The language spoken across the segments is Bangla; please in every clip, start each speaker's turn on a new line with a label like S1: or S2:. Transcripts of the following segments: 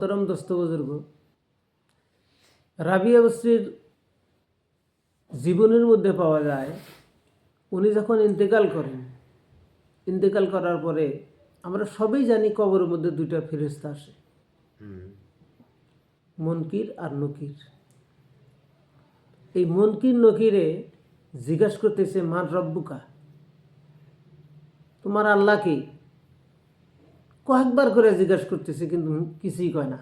S1: মোহতরম দোস্ত বুজুর্গ রাবিয়া বস্রির জীবনের মধ্যে পাওয়া যায় উনি যখন ইন্তেকাল করেন ইন্তেকাল করার পরে আমরা সবই জানি কবরের মধ্যে দুইটা ফেরিস্তা আসে। মনকির আর নকির। এই মনকির নকিরে জিজ্ঞাসা করতেছে মান রব্বুকা? তোমার আল্লাহ কি? কয়েকবার করে জিজ্ঞাসা করতেছে কিন্তু কিছুই কয় না।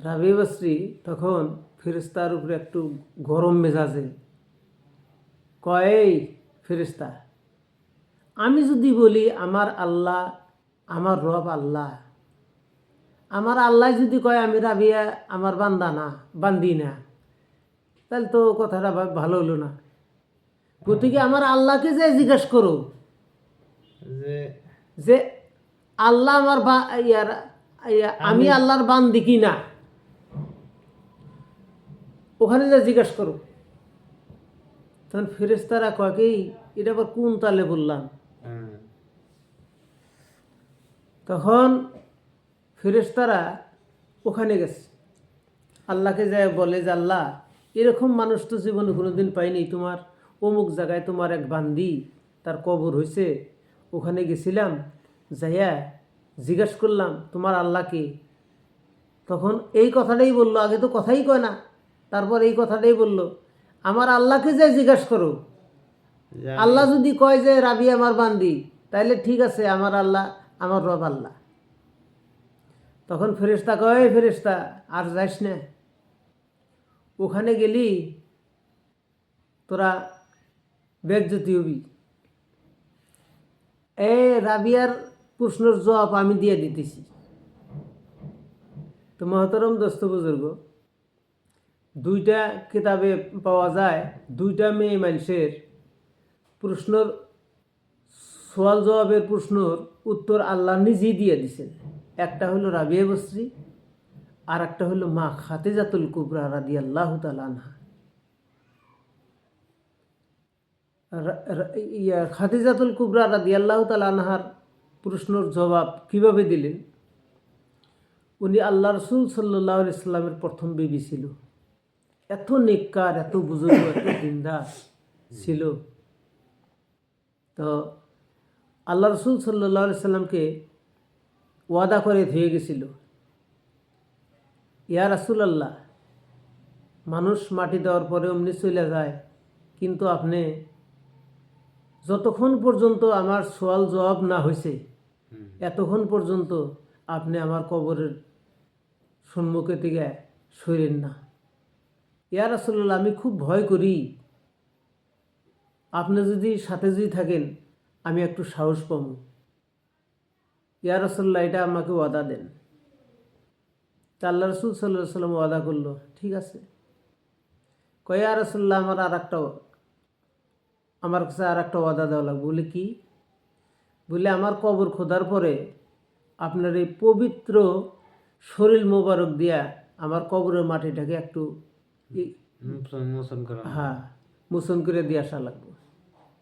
S1: রাবি বস্রী তখন ফেরিস্তার উপরে একটু গরম মেজাজে কয় "এই ফেরিস্তা আমি যদি বলি আমার আল্লাহ আমার রব আল্লাহ আমার আল্লাহ যদি কয় আমি রাবিয়া আমার বান্দা না বান্দি না তাহলে তো কথাটা ভালো হলো না। গতিকে আমার আল্লাহকে যে জিজ্ঞেস করো?
S2: যে
S1: যে আল্লাহ আমার বা ইয়ার আমি আল্লাহর বান্দি কি না? ওখানে যা জিজ্ঞাসা করো। তখন ফেরেস্তারা কয় কি এটা আবার কোন তালে বললাম?
S2: হ্যাঁ,
S1: তখন ফেরেশতারা ওখানে গেছে। আল্লাহকে যায় বলে যে আল্লাহ এরকম মানুষ তো জীবনে কোনোদিন পাইনি। তোমার অমুক জায়গায় তোমার এক বান্দি তার কবর হয়েছে ওখানে গেছিলাম যাইয়া জিজ্ঞাসা করলাম তোমার আল্লাহকে তখন এই কথাটাই বলল আগে তো কথাই কয় না তারপর এই কথাটাই বলল আমার আল্লাহকে যাই জিজ্ঞাসা করো আল্লাহ যদি কয় যে রাবি আমার বান্দি তাইলে ঠিক আছে আমার আল্লাহ আমার রব আল্লাহ তখন ফেরেশতা কয় "এই ফেরেশতা আর যাইস না। ওখানে গেলি তোরা বেগজ্যোতি হবি। এ রাবিয়ার প্রশ্নের জবাব আমি দিয়ে দিতেছি। তো মহতরম দোস্ত বুজুর্গ, দুইটা কিতাবে পাওয়া যায়, দুইটা মেয়ে মানুষের প্রশ্নর সোয়াল জবাবের প্রশ্নর উত্তর আল্লাহ নিজেই দিয়ে দিছেন। একটা হলো রাবিয়া বস্রী আর একটা হলো মা খাতেজাতুল কুবরা রাদি আল্লাহ রা- ইয়া খাদিজাতুল কুবরা রাদি আল্লাহ আনহার প্রশ্নর জবাব কীভাবে দিলেন? উনি আল্লাহ রসুল সাল্লাহ ইসলামের প্রথম বিবি ছিল। এত নিকার এত বুজুর্গ, এত দিনদার ছিল। তো আল্লাহ রসুল সাল্লাহ সাল্লামকে ওয়াদা করে ধুয়ে গেছিল। ইয়া রাসুল আল্লাহ মানুষ মাটি দেওয়ার পরে অমনি চলে যায়, কিন্তু আপনি যতক্ষণ পর্যন্ত আমার সোয়াল জবাব না হয়েছে এতক্ষণ পর্যন্ত আপনি আমার কবরের সম্মুখে থেকে সরেন না। ইয়া রাসুল্লাহ আমি খুব ভয় করি। আপনি যদি সাথে যদি থাকেন, আমি একটু সাহস পাব। ইয়া রসল্লাহ এটা আমাকে ওয়াদা দেন। তা আল্লাহ রসুল সাল্লাহ সাল্লাম ওয়াদা করল, ঠিক আছে। কয়, ইয়া রসল্লাহ আমার আর একটা আমার কাছে আর একটা ওয়াদা দেওয়া লাগবে। বলে কি? বলে আমার কবর খোদার পরে আপনার এই পবিত্র শরীর মোবারক দিয়া আমার কবরের মাটিটাকে একটু হ্যাঁ মোচন করে দিয়ে আসা লাগবো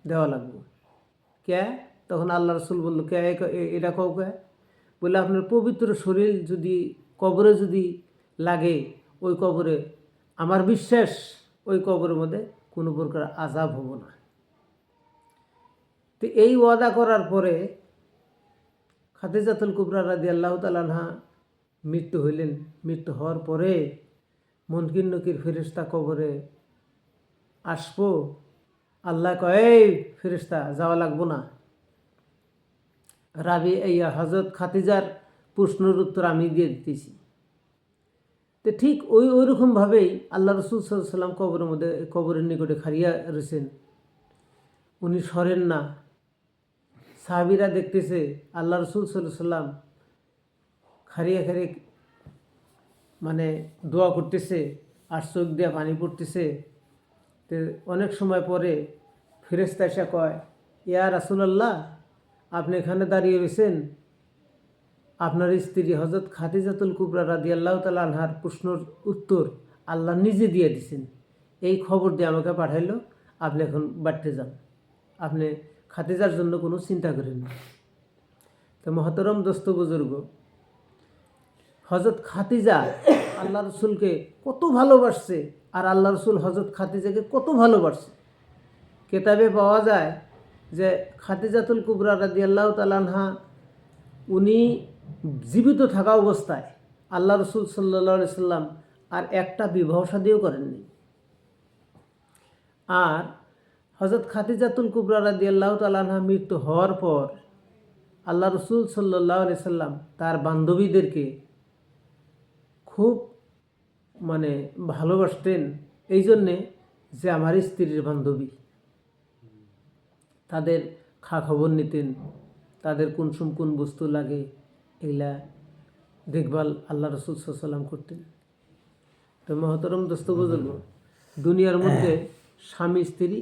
S1: দেওয়া লাগবো। কে? তখন আল্লাহ রসুল বলল কে এটা কও কে? বলে আপনার পবিত্র শরীর যদি কবরে যদি লাগে ওই কবরে আমার বিশ্বাস ওই কবরের মধ্যে কোনো প্রকার আজাব হব না। তো এই ওয়াদা করার পরে খাদিজাতুল কুবরা রাদি আল্লাহ তালাহা মৃত্যু হইলেন। মৃত্যু হওয়ার পরে মনকির নকির ফেরিস্তা কবরে আসব। আল্লাহ কয়, এই ফেরিস্তা যাওয়া লাগবো না। রাবি, এই হজরত খাতিজার প্রশ্নের উত্তর আমি দিয়ে দিতেছি। তো ঠিক ওই ওইরকমভাবেই আল্লাহ রসুল সাল্লাম কবরের মধ্যে, কবরের নিকটে খারিয়া রয়েছেন। উনি সরেন না। সাহাবিরা দেখতেছে, আল্লাহ রসুল সাল্লাম খারিয়া খারিয়ে মানে দোয়া করতেছে আর চোখ দিয়ে পানি পড়তেছে। অনেক সময় পরে ফেরেস্তা এসে কয়, ইয়া রাসুলাল্লাহ, আপনি এখানে দাঁড়িয়ে রয়েছেন? আপনার স্ত্রী হজরত খাদিজাতুল কুবরা রাদি আল্লাহ তালা আনহার প্রশ্নর উত্তর আল্লাহ নিজে দিয়ে দিছেন এই খবর দিয়ে আমাকে পাঠাইলো, আপনি এখন বাড়তে যান। আপনি খাদিজার জন্য কোনো চিন্তা করেন তো মহতরম দোস্ত বুজুর্গ হজরত খাতিজা আল্লাহ রসুলকে কত ভালোবাসছে আর আল্লাহ রসুল হজরত খাতিজাকে কত ভালোবাসছে। কেতাবে পাওয়া যায় যে খাতিজাতুল কুবরা রাদি আল্লাহ তালানহা উনি জীবিত থাকা অবস্থায় আল্লাহ রসুল সাল্লা সাল্লাম আর একটা বিবাহ সাদিও করেননি। আর হজরত খাতিজাতুল কুবরা রাদি আল্লাহ তালানহা মৃত্যু হওয়ার পর আল্লাহ রসুল সাল্লাহ আলি সাল্লাম তার বান্ধবীদেরকে খুব মানে ভালোবাসতেন। এই জন্যে যে আমার স্ত্রীর বান্ধবী তাদের খা খবর নিতেন তাদের কোন সম কোন বস্তু লাগে এগুলা দেখভাল আল্লাহ রসুল সাল্লাম করতেন। তো মহতরম দোস্ত বুঝল দুনিয়ার মধ্যে স্বামী স্ত্রী